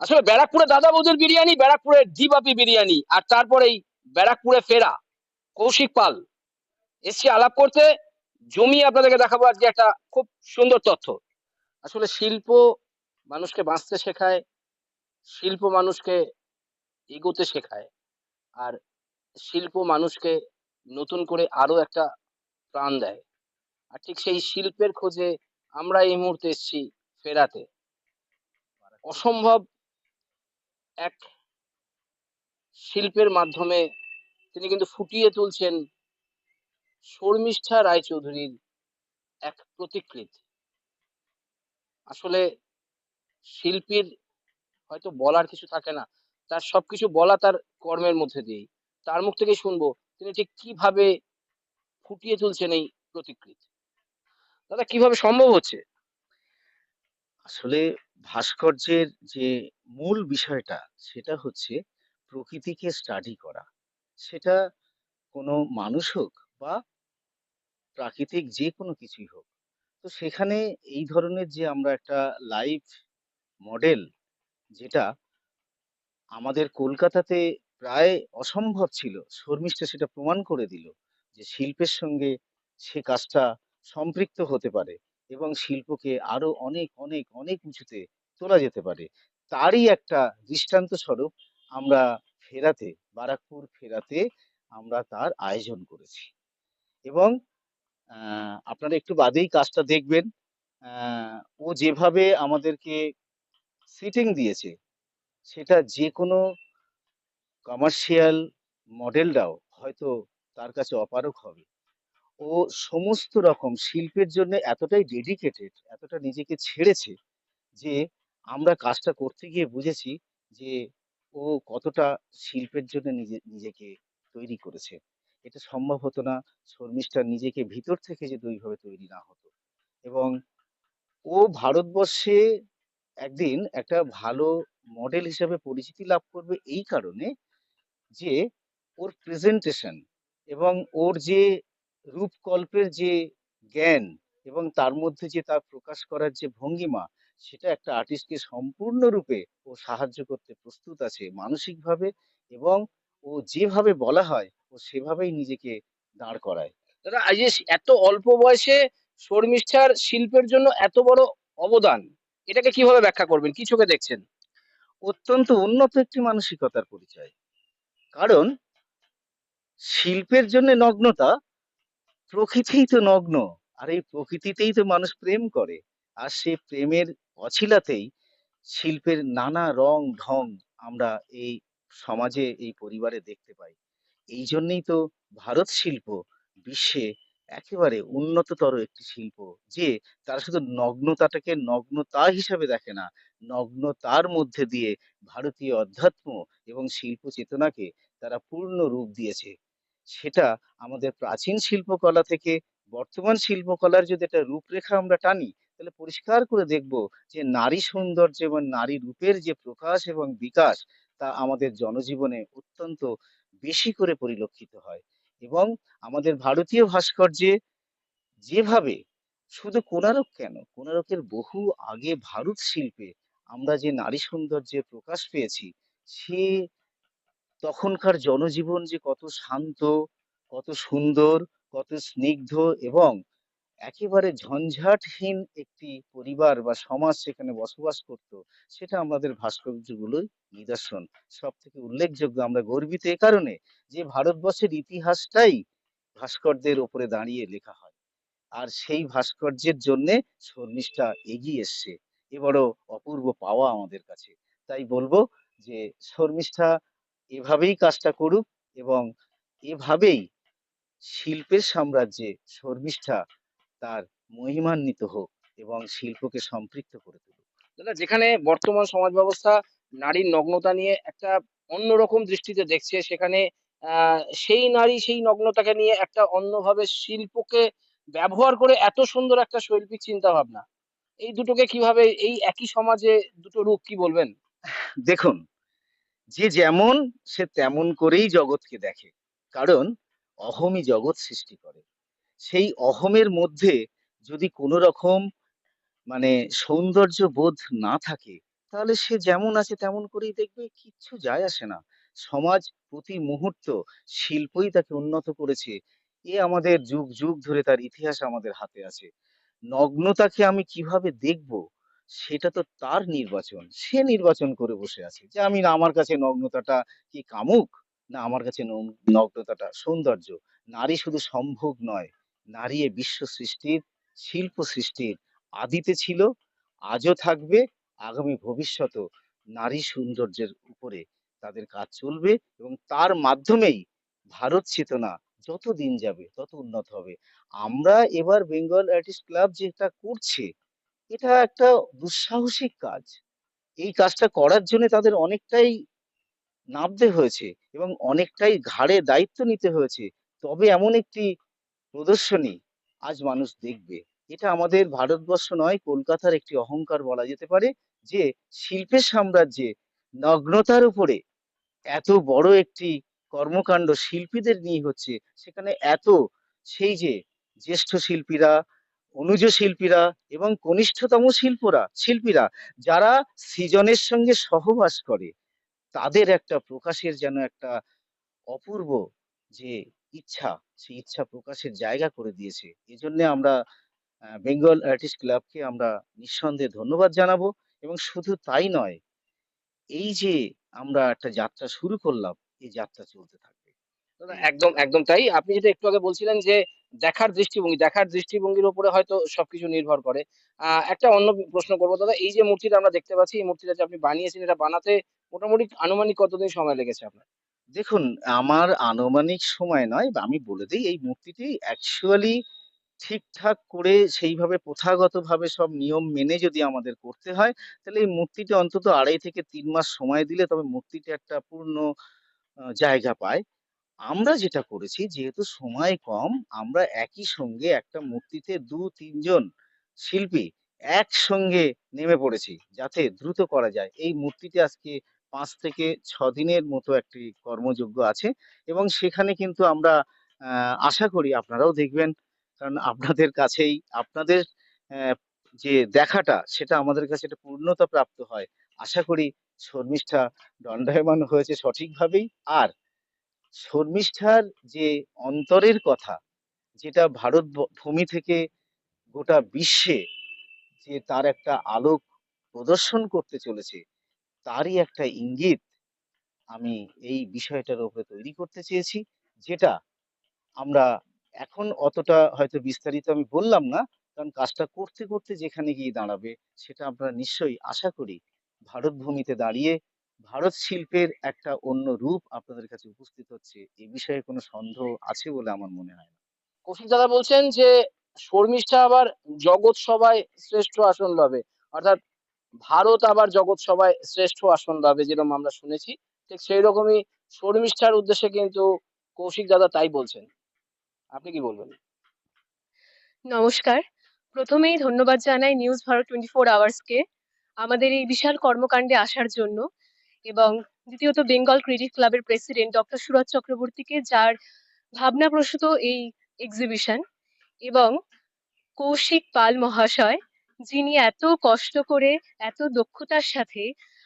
আসলে ব্যারাকপুরে দাদা বৌদির বিরিয়ানি ব্যারাকপুরের জিবাপি বিরিয়ানি, আর তারপরেই ব্যারাকপুরে ফেরা, কৌশিক পাল। এসছি আলাপ করতে জমি আপনাদেরকে দেখাবো আজকে একটা খুব সুন্দর তথ্য। আসলে শিল্প মানুষকে বাঁচতে শেখায়, শিল্প মানুষকে এগোতে শেখায়, আর শিল্প মানুষকে নতুন করে আরও একটা প্রাণ দেয়। আর ঠিক সেই শিল্পের খোঁজে আমরা এই মুহূর্তে এসেছি ফেরাতে। অসম্ভব এক শিল্পের মাধ্যমে তিনি কিন্তু ফুটিয়ে তুলছেন শর্মিষ্ঠা রায়চৌধুরীর এক প্রতিকৃতি। আসলে শিল্পীর হয়তো বলার কিছু থাকে না, তার সবকিছু বলা তার কর্মের মধ্যে দিয়েই। তার মুখ থেকে শুনব তিনি ঠিক কীভাবে ফুটিয়ে তুলছেন এই প্রতিকৃতি। দাদা, কীভাবে সম্ভব হচ্ছে? আসলে ভাস্কর্যের যে মূল বিষয়টা, সেটা হচ্ছে প্রকৃতিকে স্টাডি করা। সেটা কোনো মানুষ হোক বা প্রাকৃতিক যে কোনো কিছুই হোক। তো সেখানে এই ধরনের যে আমরা একটা লাইভ মডেল যেটা আমাদের কলকাতাতে প্রায় অসম্ভব ছিল, শর্মিষ্ঠা সেটা প্রমাণ করে দিল যে শিল্পের সঙ্গে সে কাজটা সম্পৃক্ত হতে পারে। এবং শিল্পকে আরও অনেক অনেক অনেক উঁচুতে তোলা যেতে পারে। তারই একটা দৃষ্টান্ত স্বরূপ আমরা ফেরাতে, বারাকপুর ফেরাতে আমরা তার আয়োজন করেছি। এবং আপনারা একটু বাদেই কাজটা দেখবেন ও যেভাবে আমাদেরকে সিটিং দিয়েছে, সেটা যে কোনো কমার্শিয়াল মডেলরাও হয়তো তার কাছে অপারক হবে। ও সমস্ত রকম শিল্পের জন্য এতটাই ডেডিকেটেড এতটা নিজেকে ছেড়েছে যে আমরা কাজটা করতে গিয়ে বুঝেছি যে ও কতটা শিল্পের জন্য নিজে, নিজেকে তৈরি করেছে। এটা সম্ভব হতো না শর্মিষ্ঠা নিজেকে ভিতর থেকে যদি ওইভাবে তৈরি না হতো। এবং ও ভারতবর্ষে একদিন একটা ভালো মডেল হিসেবে পরিচিতি লাভ করবে এই কারণে যে ওর প্রেজেন্টেশন এবং ওর যে রূপকল্পের যে জ্ঞান এবং তার মধ্যে যে তার প্রকাশ করার যে ভঙ্গিমা, সেটা একটা আর্টিস্টকে সম্পূর্ণরূপে ও সাহায্য করতে প্রস্তুত আছে মানসিকভাবে এবং ও যেভাবে বলা হয়, ও সেভাবেই নিজেকে দাঁড় করায়। দাদা আজ এত অল্প বয়সে শর্মিষ্ঠার শিল্পের জন্য এত বড় অবদান, এটাকে কীভাবে ব্যাখ্যা করবেন? কি চোখে দেখছেন? অত্যন্ত উন্নত একটি মানসিকতার পরিচয়। কারণ শিল্পের জন্য নগ্নতা প্রকৃতিই তো নগ্ন, আর এই প্রকৃতিতেই তো মানুষ প্রেম করে। আর সেই প্রেমের অছিলাতেই শিল্পের নানা রং ঢং আমরা এই সমাজে, এই পরিবারে দেখতে পাই। এই জন্যই তো ভারত শিল্প বিশ্বে একেবারে উন্নততর একটি শিল্প, যে তারা শুধু নগ্নতাটাকে নগ্নতা হিসাবে দেখে না, নগ্নতার মধ্যে দিয়ে ভারতীয় অধ্যাত্ম এবং শিল্প চেতনাকে তারা পূর্ণ রূপ দিয়েছে। সেটা আমাদের প্রাচীন শিল্পকলা থেকে বর্তমান শিল্পকলার যদি একটা রূপরেখা আমরা টানি, তাহলে পরিষ্কার করে দেখব যে নারী সৌন্দর্য এবং নারী রূপের যে প্রকাশ এবং বিকাশ, তা আমাদের জনজীবনে অত্যন্ত বেশি করে পরিলক্ষিত হয়। এবং আমাদের ভারতীয় ভাস্কর্যে যেভাবে শুধু কোণারক কেন, কোণারকের বহু আগে ভারত শিল্পে আমরা যে নারী সৌন্দর্যের প্রকাশ পেয়েছি, সে তখনকার জনজীবন যে কত শান্ত, কত সুন্দর, কত স্নিগ্ধ এবং একেবারে ঝঞ্ঝাটহীন একটি পরিবার বা সমাজ সেখানে বসবাস করত, সেটা আমাদের ভাস্কর্যগুলোই নিদর্শন। সব থেকে উল্লেখযোগ্য, আমরা গর্বিত এ কারণে যে ভারতবর্ষের ইতিহাসটাই ভাস্করদের ওপরে দাঁড়িয়ে লেখা হয়। আর সেই ভাস্কর্যের জন্যে শর্মিষ্ঠা এগিয়ে এসছে। এ বড় অপূর্ব পাওয়া আমাদের কাছে। তাই বলব যে শর্মিষ্ঠা এভাবেই কাজটা করুক এবং এভাবেই শিল্পের সাম্রাজ্যে শর্মিষ্ঠা তার মহিমান্বিত হোক এবং শিল্পকে সম্পৃক্ত করে তুলুক। যেখানে বর্তমান সমাজ ব্যবস্থা নারীর নগ্নতা নিয়ে একটা অন্যরকম দৃষ্টিতে দেখছে, সেখানে সেই নারী সেই নগ্নতাকে নিয়ে একটা অন্যভাবে শিল্পকে ব্যবহার করে এত সুন্দর একটা শৈল্পিক চিন্তা ভাবনা এই দুটোকে কীভাবে, এই একই সমাজে দুটো রূপ কি বলবেন? দেখুন যে যেমন, সে তেমন করেই জগৎকে দেখে। কারণ অহমই জগৎ সৃষ্টি করে। সেই অহমের মধ্যে যদি কোনো রকম মানে সৌন্দর্য বোধ না থাকে, তাহলে সে যেমন আছে তেমন করেই দেখবে, কিচ্ছু যায় আসে না। সমাজ প্রতি মুহূর্ত শিল্পই তাকে উন্নত করেছে। এ আমাদের যুগ যুগ ধরে তার ইতিহাস আমাদের হাতে আছে। নগ্নতাকে আমি কীভাবে দেখব? সেটা তো তার নির্বাচন। সে নির্বাচন করে বসে আছে যে, আমি না, আমার কাছে নগ্নতাটা কি কামুক? না, আমার কাছে নগ্ন- নগ্নতাটা সৌন্দর্য। নারী শুধু সম্ভোগ নয়, নারী এ বিশ্ব সৃষ্টির, শিল্প সৃষ্টির আদিতে ছিল, আজও থাকবে, আগামী ভবিষ্যতেও। নারী সৌন্দর্যের উপরে তাদের কাজ চলবে এবং তার মাধ্যমেই ভারত চেতনা যত দিন যাবে, তত উন্নত হবে। আমরা এবার বেঙ্গল আর্টিস্ট ক্লাব যেটা করছে এটা একটা দুঃসাহসিক কাজ। এই কাজটা করার জন্য তাদের অনেকটাই নামতে হয়েছে এবং অনেকটাই ঘাড়ে দায়িত্ব নিতে হয়েছে। তবে এমন একটি প্রদর্শনী আজ মানুষ দেখবে। এটা আমাদের ভারতবর্ষ নয়, কলকাতার একটি অহংকার বলা যেতে পারে যে শিল্পের সাম্রাজ্যে নগ্নতার উপরে এত বড় একটি কর্মকাণ্ড শিল্পীদের নিয়ে হচ্ছে। সেখানে এত সেই যে জ্যেষ্ঠ শিল্পীরা অনুজ শিল্পীরা এবং কনিষ্ঠতম শিল্পরা, শিল্পীরা যারা সৃজনের সঙ্গে সহবাস করে, তাদের একটা প্রকাশের যেন একটা অপূর্ব যে ইচ্ছা, সেই ইচ্ছা প্রকাশের জায়গা করে দিয়েছে। এজন্য আমরা বেঙ্গল আর্টিস্ট ক্লাবকে আমরা নিঃসন্দেহে ধন্যবাদ জানাব এবং শুধু তাই নয়, এই যে আমরা একটা যাত্রা শুরু করলাম, এই যাত্রা চলতে থাকবে। একদম একদম তাই। আপনি যেটা একটু আগে বলছিলেন যে দেখার দৃষ্টিভঙ্গি, দেখার দৃষ্টিভঙ্গির উপরে হয়তো সবকিছু নির্ভর করে। একটা অন্য প্রশ্ন করব। দাদা, এই যে মূর্তিটা আমরা দেখতে পাচ্ছি, এই মূর্তিটা যে আপনি বানিয়েছেন, এটা বানাতে মোটামুটি আনুমানিক কতদিন সময় লেগেছে আপনার? দেখুন, আমার আনুমানিক সময় নয় বা আমি বলে দিই, এই মূর্তিটি অ্যাকচুয়ালি ঠিকঠাক করে সেইভাবে প্রথাগতভাবে সব নিয়ম মেনে যদি আমাদের করতে হয়, তাহলে এই মূর্তিটা অন্তত আড়াই থেকে তিন মাস সময় দিলে তবে মূর্তিটা একটা পূর্ণ জায়গা পায়। আমরা যেটা করেছি, যেহেতু সময় কম, আমরা একই সঙ্গে একটা মূর্তিতে দু, তিনজন শিল্পী একসঙ্গে নেমে পড়েছি, যাতে দ্রুত করা যায়। এই মূর্তিটি আজকে পাঁচ থেকে ছ দিনের মতো একটি কর্মযজ্ঞ আছে এবং সেখানে কিন্তু আমরা আশা করি আপনারাও দেখবেন, কারণ আপনাদের কাছেই, আপনাদের যে দেখাটা সেটা আমাদের কাছে একটা পূর্ণতা প্রাপ্ত হয়। আশা করি শর্মিষ্ঠা দণ্ডায়মান হয়েছে সঠিকভাবেই। আর শর্মিষ্ঠার যে অন্তরের কথা, যেটা ভারত ভূমি থেকে গোটা বিশ্বে যে তার একটা আলোক প্রদর্শন করতে চলেছে, তারই একটা ইঙ্গিত আমি এই বিষয়টার উপরে তৈরি করতে চেয়েছি, যেটা আমরা এখন অতটা হয়তো বিস্তারিত আমি বললাম না, কারণ কাজটা করতে করতে যেখানে গিয়ে দাঁড়াবে, সেটা আমরা নিশ্চয়ই আশা করি ভারত ভূমিতে দাঁড়িয়ে ভারত শিল্পের একটা অন্য রূপ আপনাদের কাছে উপস্থিত হচ্ছে এ বিষয়ে কোনো সন্দেহ আছে বলে আমার মনে হয় না। কৌশিক দাদা বলছেন যে শর্মিষ্ঠা আবার জগৎ সভায় শ্রেষ্ঠ আসন লবে অর্থাৎ ভারত আবার জগৎ সভায় শ্রেষ্ঠ আসন লবে যেরকম আমরা শুনেছি। ঠিক সেই রকমই শর্মিষ্ঠার উদ্দেশ্যে কিন্তু কৌশিক দাদা তাই বলছেন। আপনি কি বলবেন? নমস্কার। প্রথমেই ধন্যবাদ জানাই নিউজ ভারত টোয়েন্টি ফোর আওয়ার্সকে। আমাদের এই বিশাল কর্মকাণ্ডে আসার জন্য। এবং দ্বিতীয়ত বেঙ্গল ক্রিয়েটিভ ক্লাবের প্রেসিডেন্ট ডক্টর সুরজ চক্রবর্তীকে যার ভাবনা প্রসূত এই এক্সিবিশন এবং কৌশিক পাল মহাশয়, যিনি এত কষ্ট করে, এত দক্ষতার সাথে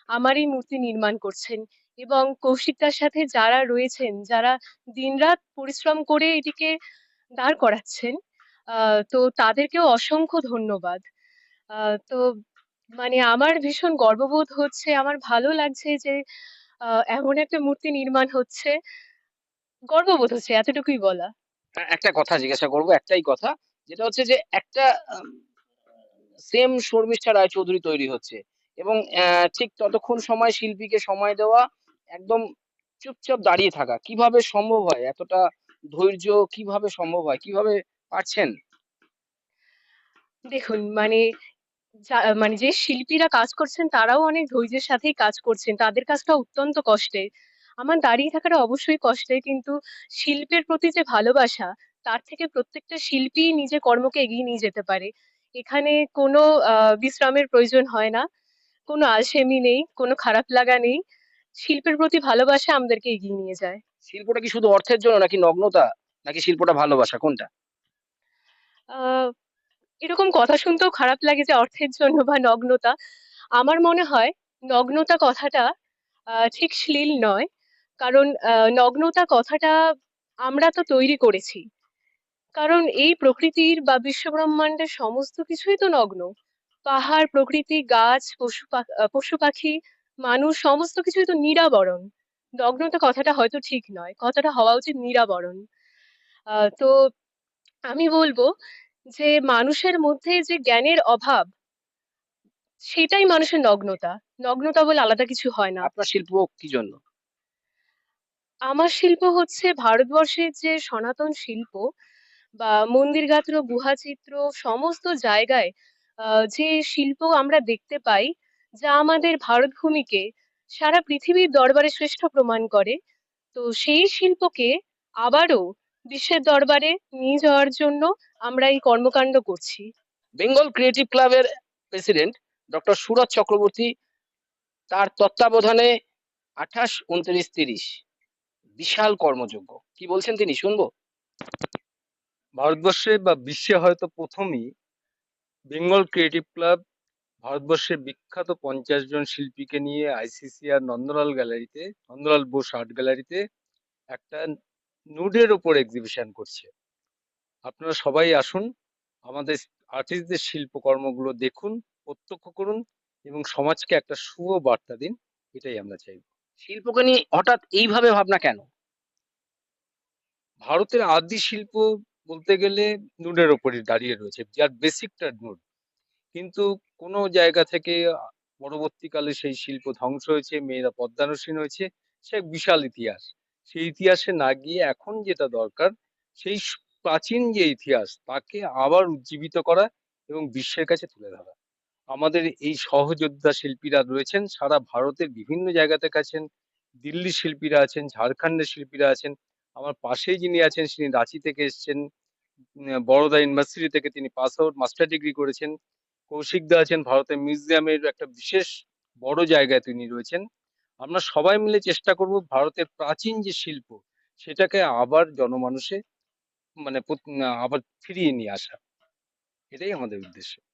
আমার এই মূর্তি নির্মাণ করছেন এবং কৌশিকদার সাথে যারা রয়েছেন, যারা দিনরাত পরিশ্রম করে এটিকে দাঁড় করাচ্ছেন তো তাদেরকেও অসংখ্য ধন্যবাদ। তো মানে আমার ভীষণ গর্ববোধ হচ্ছে আমার ভালো লাগছে যে এমন একটা মূর্তি নির্মাণ হচ্ছে। গর্ববোধ হচ্ছে এতটুকুই বলা। আ- একটা কথা জিজ্ঞাসা করব একটাই কথা যেটা হচ্ছে যে একটা সেম শর্মিষ্ঠা রায়চৌধুরী তৈরি হচ্ছে এবং ঠিক ততক্ষণ সময় শিল্পীকে সময় দেওয়া একদম চুপচাপ দাঁড়িয়ে থাকা কীভাবে সম্ভব হয় এতটা ধৈর্য কীভাবে সম্ভব হয় কীভাবে পারছেন? দেখুন মানে মানে যে শিল্পীরা কাজ করছেন তারাও অনেক ধৈর্যের সাথেই কাজ করছেন। তাদের কাজটা অত্যন্ত কষ্টের। আমার দাঁড়িয়ে থাকাটা অবশ্যই কষ্টের কিন্তু শিল্পের প্রতি যে ভালোবাসা তার থেকে প্রত্যেকটা শিল্পী নিজের কর্মকে এগিয়ে নিয়ে যেতে পারে। এখানে কোনো বিশ্রামের প্রয়োজন হয় না। কোনো আলসেমি নেই কোনো খারাপ লাগা নেই। শিল্পের প্রতি ভালোবাসা আমাদেরকে এগিয়ে নিয়ে যায়। শিল্পটা কি শুধু অর্থের জন্য নাকি নগ্নতা? নাকি শিল্পটা ভালোবাসা? কোনটা? আহ এরকম কথা শুনতেও খারাপ লাগে যে অর্থের জন্য বা নগ্নতা। আমার মনে হয় নগ্নতা কথাটা ঠিক শ্লীল নয়। কারণ নগ্নতা কথাটা আমরা তো তৈরি করেছি। কারণ এই প্রকৃতির বা বিশ্বব্রহ্মাণ্ডের সমস্ত কিছুই তো নগ্ন। পাহাড়, প্রকৃতি, গাছ, পশু পশু পাখি, মানুষ, সমস্ত কিছুই তো নিরাবরণ। নগ্নতা কথাটা হয়তো ঠিক নয়। কথাটা হওয়া উচিত নিরাবরণ। তো আমি বলব যে মানুষের মধ্যে যে জ্ঞানের অভাব সেটাই মানুষের নগ্নতা। নগ্নতা বলে আলাদা কিছু হয় না। আপনার শিল্প কি জন্য? আমার শিল্প হচ্ছে ভারতবর্ষের যে সনাতন শিল্প বা মন্দির গাত্র গুহাচিত্র সমস্ত জায়গায় আহ, যে শিল্প আমরা দেখতে পাই যা আমাদের ভারত ভূমিকে সারা পৃথিবীর দরবারে শ্রেষ্ঠ প্রমাণ করে তো সেই শিল্পকে আবারও বিশ্বের দরবারে নিয়ে যাওয়ার জন্য আমরা এই কর্মকাণ্ড করছি। বেঙ্গল ক্রিয়েটিভ ক্লাবের প্রেসিডেন্ট ডক্টর সুরজ চক্রবর্তী তার তত্ত্বাবধানে আঠাশ উনত্রিশ তিরিশ। বিশাল কর্মযোগ্য কি বলছেন তিনি? শুনব? ভারতবর্ষে বা বিশ্বে হয়তো প্রথমই বেঙ্গল ক্রিয়েটিভ ক্লাব ভারতবর্ষের বিখ্যাত পঞ্চাশ জন শিল্পীকে নিয়ে আইসিসিআর নন্দলাল গ্যালারিতে নন্দলাল বোস আর্ট গ্যালারিতে একটা নুডের ওপর এক্সিবিশন করছে। আপনারা সবাই আসুন, আমাদের আর্টিস্টদের শিল্পকর্মগুলো দেখুন, প্রত্যক্ষ করুন এবং সমাজকে একটা শুভ বার্তা দিন, এটাই আমরা চাই। শিল্পকে নিয়ে হঠাৎ এইভাবে ভাবনা কেন? ভারতের আদি শিল্প বলতে গেলে নুডের ওপরে দাঁড়িয়ে রয়েছে, যার বেসিকটা নুড। কিন্তু কোনো জায়গা থেকে পরবর্তীকালে সেই শিল্প ধ্বংস হয়েছে, মেয়েরা পদ্মানুসীন হয়েছে, সে বিশাল ইতিহাস। সেই ইতিহাসে না গিয়ে এখন যেটা দরকার, সেই প্রাচীন যে ইতিহাস তাকে আবার উজ্জীবিত করা এবং বিশ্বের কাছে তুলে ধরা। আমাদের এই সহযোদ্ধা শিল্পীরা রয়েছেন, সারা ভারতের বিভিন্ন জায়গা থেকে আছেন, দিল্লি শিল্পীরা আছেন, ঝাড়খণ্ডের শিল্পীরা আছেন, আমার পাশেই যিনি আছেন তিনি রাঁচি থেকে এসেছেন বড়োদা ইউনিভার্সিটি থেকে তিনি পাস আউট, মাস্টার ডিগ্রি করেছেন কৌশিক দা আছেন ভারতের মিউজিয়ামের একটা বিশেষ বড় জায়গায় তিনি রয়েছেন। আমরা সবাই মিলে চেষ্টা করব ভারতের প্রাচীন যে শিল্প, সেটাকে আবার জনমানুষে মানে আবার ফিরিয়ে নিয়ে আসা। এটাই আমাদের উদ্দেশ্য।